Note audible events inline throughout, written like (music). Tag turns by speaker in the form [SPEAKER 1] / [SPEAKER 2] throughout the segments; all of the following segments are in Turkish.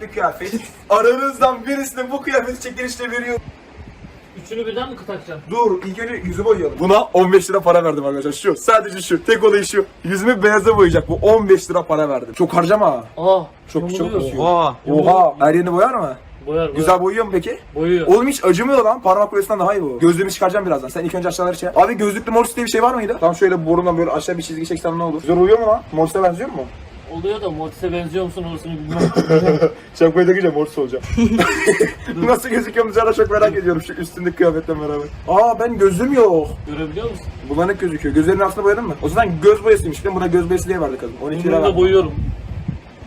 [SPEAKER 1] bir kıyafet. Aranızdan birisine bu kıyafeti çekilişle veriyor.
[SPEAKER 2] Üçünü birden mi takacağım? Dur.
[SPEAKER 1] İlk önce yüzü boyayalım. Buna 15 lira para verdim arkadaşlar şu. Sadece şu. Tek olayı şu. Yüzümü beyaza boyayacak bu. 15 lira para verdim. Çok harcama. ha.
[SPEAKER 2] Aa.
[SPEAKER 1] Çok çok
[SPEAKER 2] yamuluyor.
[SPEAKER 3] Oha.
[SPEAKER 1] Oha. Her yerini boyar mı?
[SPEAKER 2] Boyar boyar.
[SPEAKER 1] Güzel boyuyor mu peki?
[SPEAKER 2] Boyuyor.
[SPEAKER 1] Oğlum hiç acımıyor lan. Parmak boyasından daha iyi bu. Gözlüğümü çıkaracağım birazdan. Sen ilk önce aşağıları çek. Abi gözlüklü Morse diye bir şey var mıydı? Tam şöyle burundan böyle aşağı bir çizgi çeksem ne olur? Güzel uyuyor mu lan? Morse'e benziyor mu?
[SPEAKER 2] Oluyor da Mortis'e benziyor musun orasını bilmem. (laughs)
[SPEAKER 1] Şapkayı takınca Morse olacağım. (laughs) Nasıl gözüküyorum dışarıda çok merak ediyorum şu üstündeki kıyafetle beraber. Aa ben gözüm yok.
[SPEAKER 2] Görebiliyor musun?
[SPEAKER 1] Bulanık gözüküyor. Gözlerinin altına boyadın mı? O zaman göz boyasıymış. Ben buna göz boyası diye verdi kadın. 12 lira
[SPEAKER 2] Bunu da
[SPEAKER 1] verdi.
[SPEAKER 2] boyuyorum.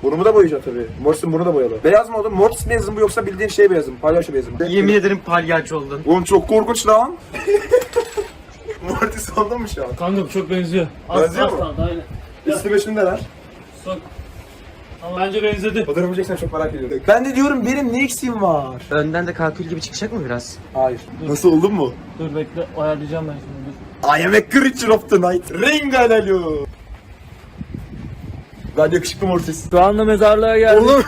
[SPEAKER 1] Burnumu da boyayacağım tabii. Morse'un burnu da boyalı. Beyaz mı oldu? Mortis beyazı mı yoksa bildiğin şey beyazı mı? Palyaço beyazı mı?
[SPEAKER 3] Yemin ederim palyaço oldun.
[SPEAKER 1] Oğlum çok korkunç lan. (laughs) Mortis oldun mu şu an?
[SPEAKER 2] Kanka bu çok benziyor. Az
[SPEAKER 1] Benziyor
[SPEAKER 2] az
[SPEAKER 1] mu?
[SPEAKER 2] kaldı aynen.
[SPEAKER 1] Üstüme şunu da ver.
[SPEAKER 2] Ama bence benzedi.
[SPEAKER 1] Fotoğrafı çeksen çok merak ediyorum. Ben de diyorum benim ne eksiğim var?
[SPEAKER 3] Önden de kalkül gibi çıkacak mı biraz?
[SPEAKER 1] Hayır. Nasıl oldun mu?
[SPEAKER 2] Dur bekle ayarlayacağım ben şimdi. Dur.
[SPEAKER 1] I am a creature of the night. Ring alelo. Ben yakışıklı Mortis.
[SPEAKER 2] Şu anda mezarlığa geldik.
[SPEAKER 1] Oğlum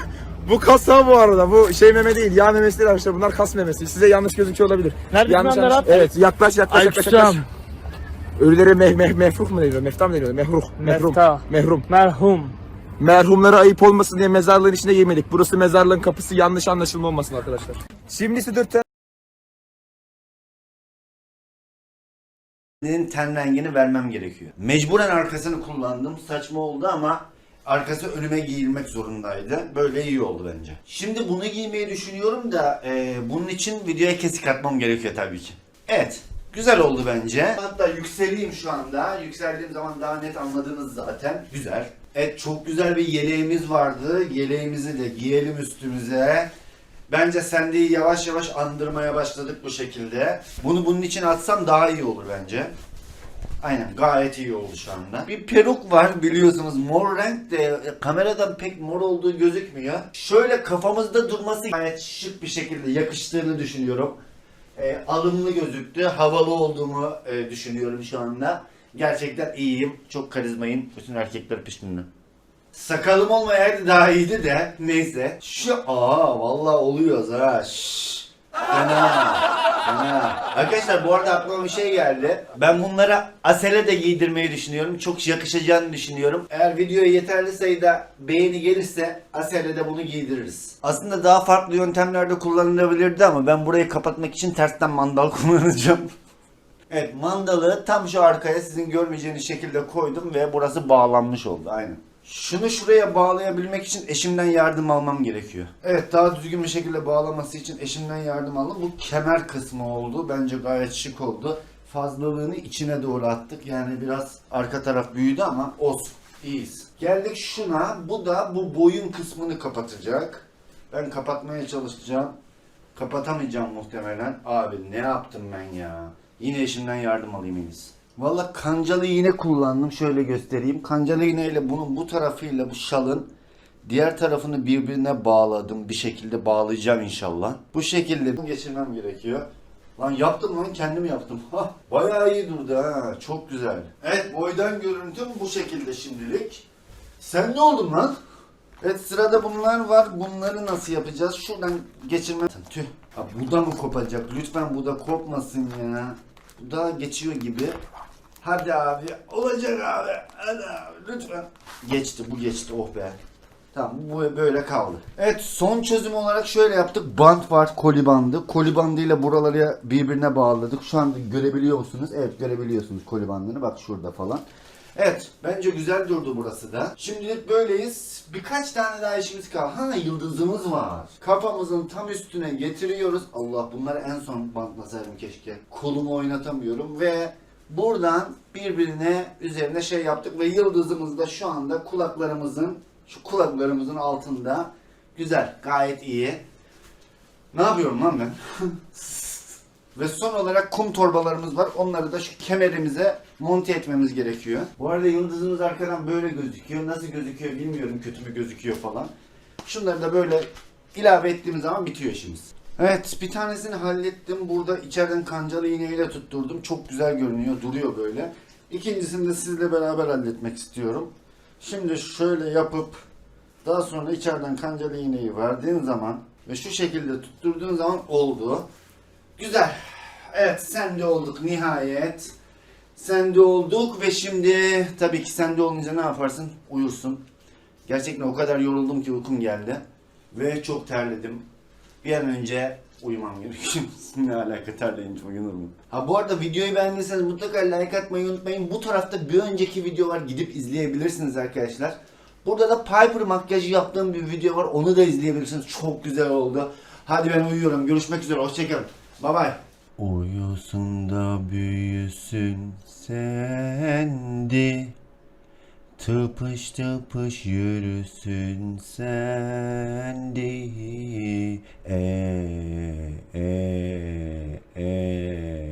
[SPEAKER 1] bu kasa bu arada. Bu şey meme değil. Yağ memesi değil arkadaşlar. Bunlar kas memesi. Size yanlış gözüküyor olabilir.
[SPEAKER 2] Neredesin
[SPEAKER 1] yanlış, yanlış.
[SPEAKER 2] Berat?
[SPEAKER 1] Evet yaklaş yaklaş yaklaş. yaklaş.
[SPEAKER 2] Aleykümselam.
[SPEAKER 1] Ölülere meh meh mefruh mu deniyor? Meftah mı deniyor? Mehruh. Mehrum. Mehrum.
[SPEAKER 2] Merhum.
[SPEAKER 1] Merhumlara ayıp olmasın diye mezarlığın içinde yemedik. Burası mezarlığın kapısı yanlış anlaşılma olmasın arkadaşlar. Şimdi size
[SPEAKER 4] Senin ten rengini vermem gerekiyor. Mecburen arkasını kullandım. Saçma oldu ama arkası önüme giyilmek zorundaydı. Böyle iyi oldu bence. Şimdi bunu giymeyi düşünüyorum da e, bunun için videoya kesik atmam gerekiyor tabii ki. Evet. Güzel oldu bence. Hatta yükseleyim şu anda. Yükseldiğim zaman daha net anladınız zaten. Güzel. Evet çok güzel bir yeleğimiz vardı. Yeleğimizi de giyelim üstümüze. Bence sendeyi yavaş yavaş andırmaya başladık bu şekilde. Bunu bunun için atsam daha iyi olur bence. Aynen gayet iyi oldu şu anda. Bir peruk var biliyorsunuz mor renk de e, kameradan pek mor olduğu gözükmüyor. Şöyle kafamızda durması gayet şık bir şekilde yakıştığını düşünüyorum. E, alımlı gözüktü, havalı olduğumu e, düşünüyorum şu anda. Gerçekten iyiyim, çok karizmayım. Bütün erkekler peşimden. Sakalım olmayaydı daha iyiydi de neyse. Şu aa vallahi oluyoruz ha. Şşş. Fena. Fena. Arkadaşlar bu arada aklıma bir şey geldi. Ben bunlara asele de giydirmeyi düşünüyorum. Çok yakışacağını düşünüyorum. Eğer videoya yeterli sayıda beğeni gelirse asele de bunu giydiririz. Aslında daha farklı yöntemlerde kullanılabilirdi ama ben burayı kapatmak için tersten mandal (laughs) kullanacağım. Evet mandalı tam şu arkaya sizin görmeyeceğiniz şekilde koydum ve burası bağlanmış oldu aynen. Şunu şuraya bağlayabilmek için eşimden yardım almam gerekiyor. Evet daha düzgün bir şekilde bağlaması için eşimden yardım aldım. Bu kemer kısmı oldu. Bence gayet şık oldu. Fazlalığını içine doğru attık. Yani biraz arka taraf büyüdü ama olsun. İyiyiz. Geldik şuna. Bu da bu boyun kısmını kapatacak. Ben kapatmaya çalışacağım. Kapatamayacağım muhtemelen. Abi ne yaptım ben ya? Yine eşimden yardım alayım en iyisi. Valla kancalı iğne kullandım. Şöyle göstereyim. Kancalı iğneyle bunun bu tarafıyla bu şalın diğer tarafını birbirine bağladım. Bir şekilde bağlayacağım inşallah. Bu şekilde geçirmem gerekiyor. Lan yaptım lan kendim yaptım. Hah, bayağı iyi durdu ha. Çok güzel. Evet boydan görüntüm bu şekilde şimdilik. Sen ne oldun lan? Evet sırada bunlar var. Bunları nasıl yapacağız? Şuradan geçirme. Tüh. Ha, bu da mı kopacak? Lütfen bu da kopmasın ya. Bu da geçiyor gibi. Hadi abi. Olacak abi. Hadi abi lütfen. Geçti bu geçti oh be. Tamam bu böyle kaldı. Evet son çözüm olarak şöyle yaptık. Bant var koli bandı. Koli bandıyla buraları birbirine bağladık. Şu anda görebiliyor musunuz? Evet görebiliyorsunuz koli bandını. Bak şurada falan. Evet bence güzel durdu burası da. Şimdilik böyleyiz. Birkaç tane daha işimiz kaldı. Ha yıldızımız var. Kafamızın tam üstüne getiriyoruz. Allah bunları en son bantlasaydım keşke. Kolumu oynatamıyorum ve buradan birbirine üzerine şey yaptık ve yıldızımız da şu anda kulaklarımızın şu kulaklarımızın altında. Güzel, gayet iyi. Ne yapıyorum lan ben? (laughs) Ve son olarak kum torbalarımız var. Onları da şu kemerimize monte etmemiz gerekiyor. Bu arada yıldızımız arkadan böyle gözüküyor. Nasıl gözüküyor bilmiyorum. Kötü mü gözüküyor falan. Şunları da böyle ilave ettiğimiz zaman bitiyor işimiz. Evet bir tanesini hallettim. Burada içeriden kancalı iğneyle tutturdum. Çok güzel görünüyor. Duruyor böyle. İkincisini de sizle beraber halletmek istiyorum. Şimdi şöyle yapıp Daha sonra içeriden kancalı iğneyi verdiğin zaman ve şu şekilde tutturduğun zaman oldu. Güzel. Evet sende olduk nihayet. Sende olduk ve şimdi tabii ki sende olunca ne yaparsın? Uyursun. Gerçekten o kadar yoruldum ki uykum geldi. Ve çok terledim. Bir an önce uyumam gerekiyor. (laughs) ne alaka terleyince uyunur mu? Ha bu arada videoyu beğendiyseniz mutlaka like atmayı unutmayın. Bu tarafta bir önceki video var gidip izleyebilirsiniz arkadaşlar. Burada da Piper makyajı yaptığım bir video var. Onu da izleyebilirsiniz. Çok güzel oldu. Hadi ben uyuyorum. Görüşmek üzere. Hoşçakalın. Bye bye. Uyusun da büyüsün sendi. Tıpış tıpış yürüsün sendi. E e e e